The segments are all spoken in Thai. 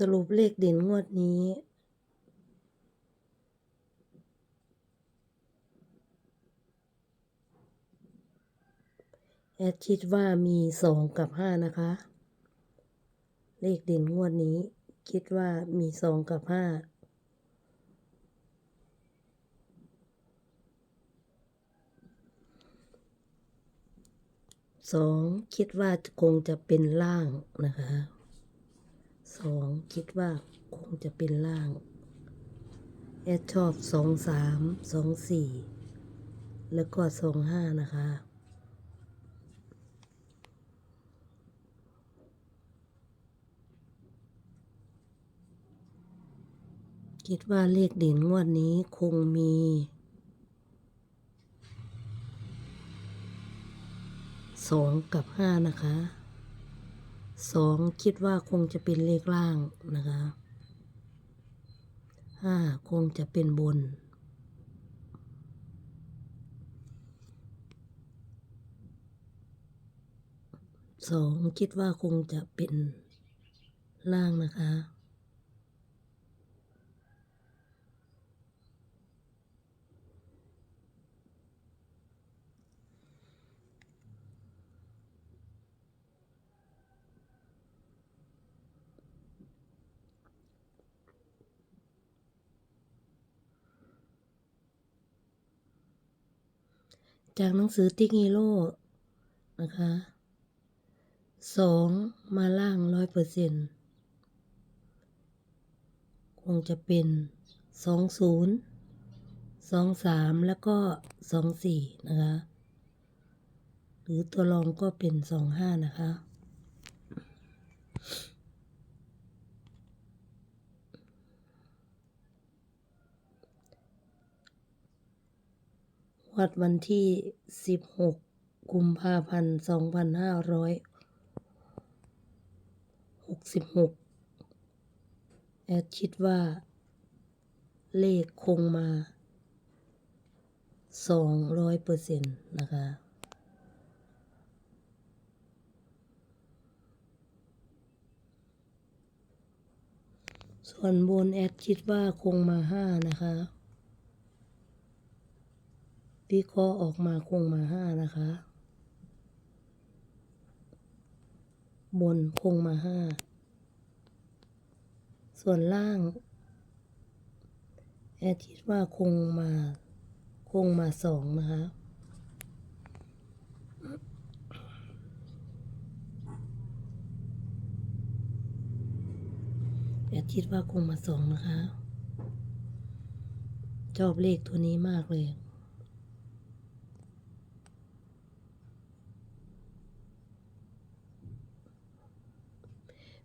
สรุปเลขเด่นงวดนี้ แอดคิดว่ามีสองกับห้านะคะ เลขเด่นงวดนี้ คิดว่ามีสองกับห้าสองคิดว่าคงจะเป็นล่างนะคะ คิดว่าคงจะเป็นล่าง แอดชอบสองสามสองสี่แล้วก็สองห้านะคะ คิดว่าเลขเด่นงวดนี้คงมีสองกับห้านะคะ สองคิดว่าคงจะเป็นเลขล่างนะคะห้าคงจะเป็นบน สองคิดว่าคงจะเป็นล่างนะคะ จากหนังสือติ๊กฮีโร่นะคะสองมาล่างร้อยเปอร์เซ็นต์คงจะเป็นสองศูนย์สองสามแล้วก็สองสี่นะคะ หรือตัวรองก็เป็นสองห้านะคะ วัดวันที่สิบหกกุมภาพันธ์สองพันห้าร้อยหกสิบหกแอดคิดว่า เลขคงมาสองร้อยเปอร์เซ็นต์นะคะส่วนบนแอดคิดว่าคงมาห้านะคะ วิเคราะห์ออกมาคงมาห้านะคะ บนคงมาห้า ส่วนล่าง แอดคิดว่าคงมาคงมาสองนะคะแอดคิดว่าคงมาสองนะคะ ชอบเลขตัวนี้มากเลย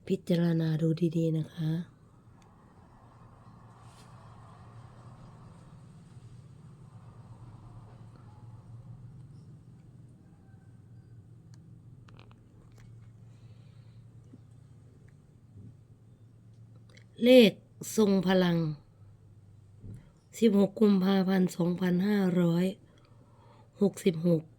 พิจารณาดูดีๆนะคะ เลขทรงพลัง 16 กุมภาพันธ์ 2566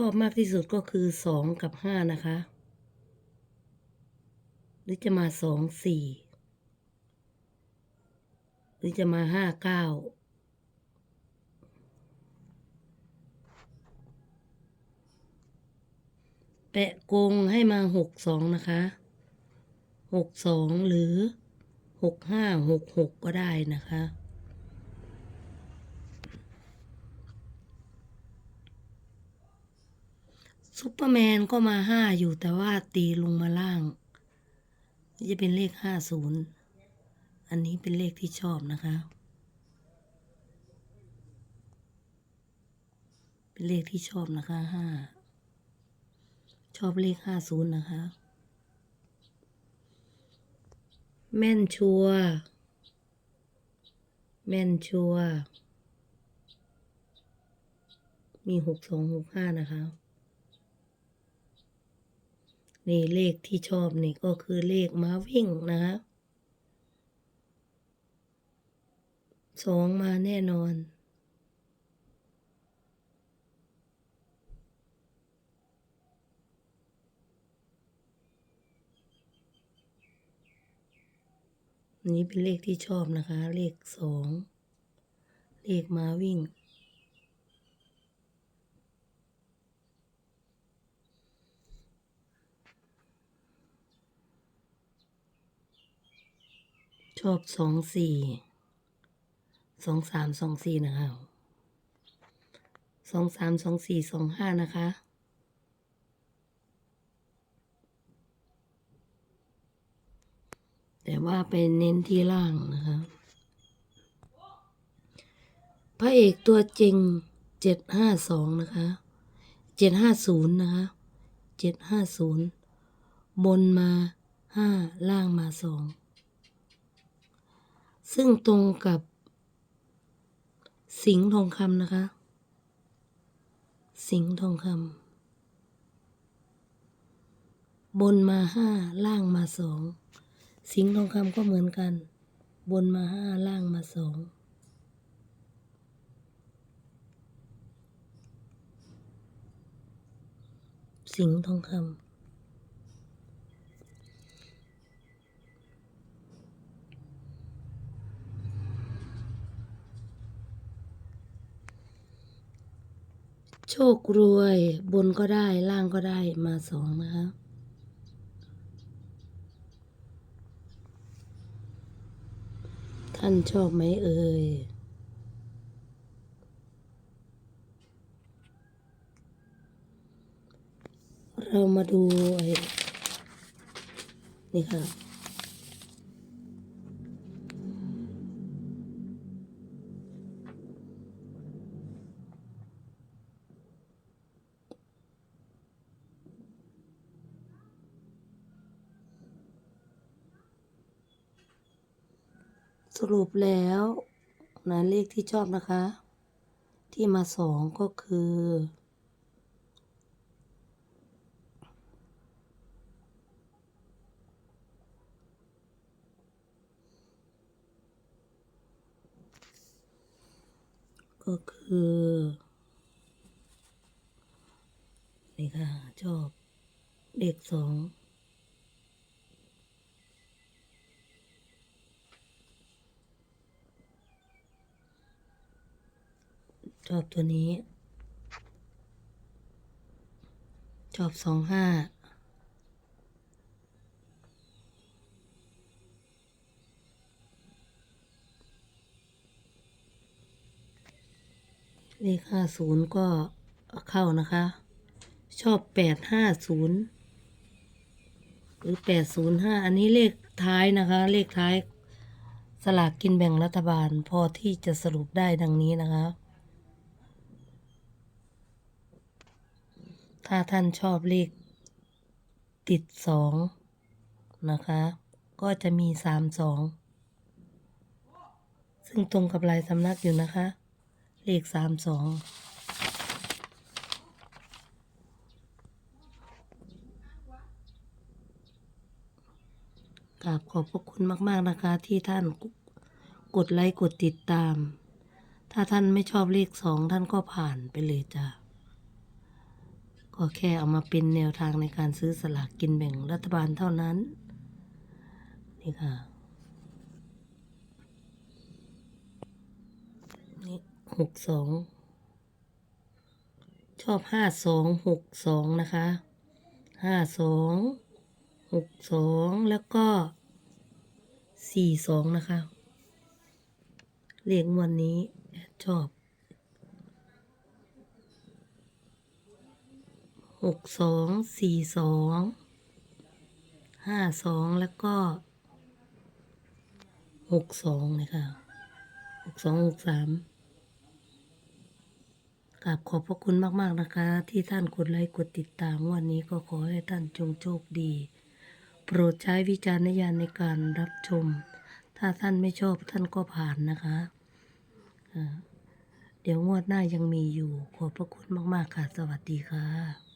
ชอบมากที่สุดก็คือสองกับห้านะคะ หรือจะมาสองสี่หรือจะมาห้าเก้าแปะกงให้มาหกสองนะคะหกสองหรือหกห้าหกหกก็ได้นะคะ ซุปเปอร์แมนก็มาห้าอยู่แต่ว่าตีลงมาล่างนี่จะเป็นเลขห้าศูนย์อันนี้เป็นเลขที่ชอบนะคะ เป็นเลขที่ชอบนะคะห้าชอบเลขห้าศูนย์นะคะ แม่นชัว แม่นชัว มีหกสองหกห้านะคะ นี่เลขที่ชอบนี่ก็คือเลขม้าวิ่งนะคะสองมาแน่นอน นี้เป็นเลขที่ชอบนะคะ เลขสอง เลขม้าวิ่ง ชอบสองสี่สองสามสองสี่นะคะสองสามสองสี่สองห้านะคะ แต่ว่าไปเน้นที่ล่างนะคะ พระเอกตัวจริงเจ็ดห้าสองนะคะเจ็ดห้าศูนย์นะคะเจ็ดห้าศูนย์บนมาห้าล่างมาสอง ซึ่งตรงกับ สิงห์ทองคำนะคะ สิงห์ทองคำบนมาห้าล่างมาสองสิงห์ทองคำก็เหมือนกัน บนมาห้าล่างมาสองสิงห์ทองคำ ครวย บนก็ได้ล่างก็ได้มาสองนะคะท่านชอบไหมเอ่ยเรามาดูไอ้นี่ค่ะ สรุปแล้วนะเลขที่ชอบนะคะ ที่มาสองก็คือก็คือ นี่ค่ะ ชอบเลขสอง ชอบตัวนี้ ชอบสองห้าเลขห้าศูนย์ก็เข้านะคะ ชอบแปดห้าศูนย์หรือแปดศูนย์ห้าอันนี้เลขท้ายนะคะ เลขท้ายสลากกินแบ่งรัฐบาลพอที่จะสรุปได้ดังนี้นะคะ ถ้าท่านชอบเลขติดสองนะคะ ก็จะมีสามสองซึ่งตรงกับลายสำนักอยู่นะคะ เลขสามสองกราบขอบพระคุณมากๆนะคะ ที่ท่านกดไลค์กดติดตาม ถ้าท่านไม่ชอบเลขสองท่านก็ผ่านไปเลยจ้ะ ก็แค่เอามาเป็นแนวทางในการซื้อสลากกินแบ่งรัฐบาลเท่านั้น นี่ค่ะ นี่หกสอง ชอบห้าสองหกสองนะคะห้าสองหกสองแล้วก็สี่สองนะคะ เลขงวันนี้ชอบ หกสองสี่สองห้าสองแล้วก็หกสองเลยค่ะหกสองหกสามกราบขอบพระคุณมาก ๆ นะคะ ที่ท่านกดไลค์กดติดตามวันนี้ก็ขอให้ท่านจงโชคดี โปรดใช้วิจารณญาณในการรับชม ถ้าท่านไม่ชอบท่านก็ผ่านนะคะเดี๋ยวงวดหน้ายังมีอยู่ ขอบพระคุณมาก ๆ ค่ะ สวัสดีค่ะ